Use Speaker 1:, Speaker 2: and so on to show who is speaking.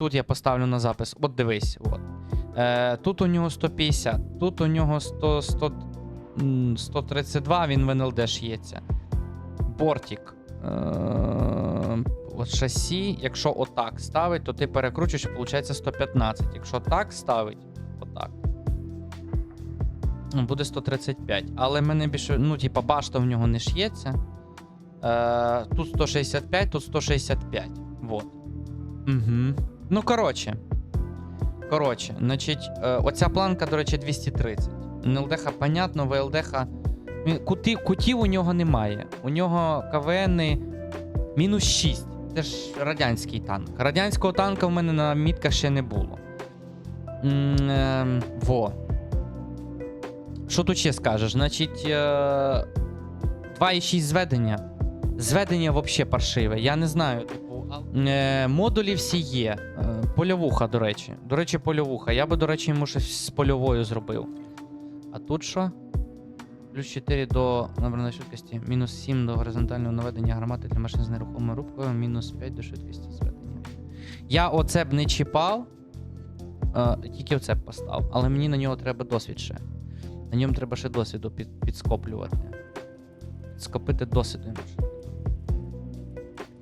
Speaker 1: Тут я поставлю на запис. От дивись. От. Е, тут у нього 150, тут у нього 100, 100, 132, він в НЛД шиється. Бортик. Е, от шасі, якщо отак ставить, то ти перекручуєш, виходить 115. Якщо так ставить, отак. Буде 135. Але мене більше, ну, типа, башта в нього не шиється. Е, тут 165, тут 165. Вот. Угу. Ну, коротше. Коротше, значить, е, оця планка, до речі, 230. НЛДХ, понятно, ВЛДХ. Він- Кути, кутів у нього немає. У нього КВН мінус 6. Це ж радянський танк. Радянського танка в мене на мітках ще не було. М, ем, во. Що тут ще скажеш? Значить, е, 2,6 зведення. Зведення взагалі паршиве. Я не знаю, Е, модулі всі є. Е, польовуха, до речі. До речі, польовуха. Я би, до речі, йому щось з польовою зробив. А тут що? Плюс 4 до набраної швидкості, мінус 7 до горизонтального наведення гармати для машин з нерухомою рубкою, мінус 5 до швидкості зведення. Я оце б не чіпав, е, тільки оце б поставив. Але мені на нього треба досвід ще. На ньому треба ще досвіду під, підскоплювати. Скопити досвіду.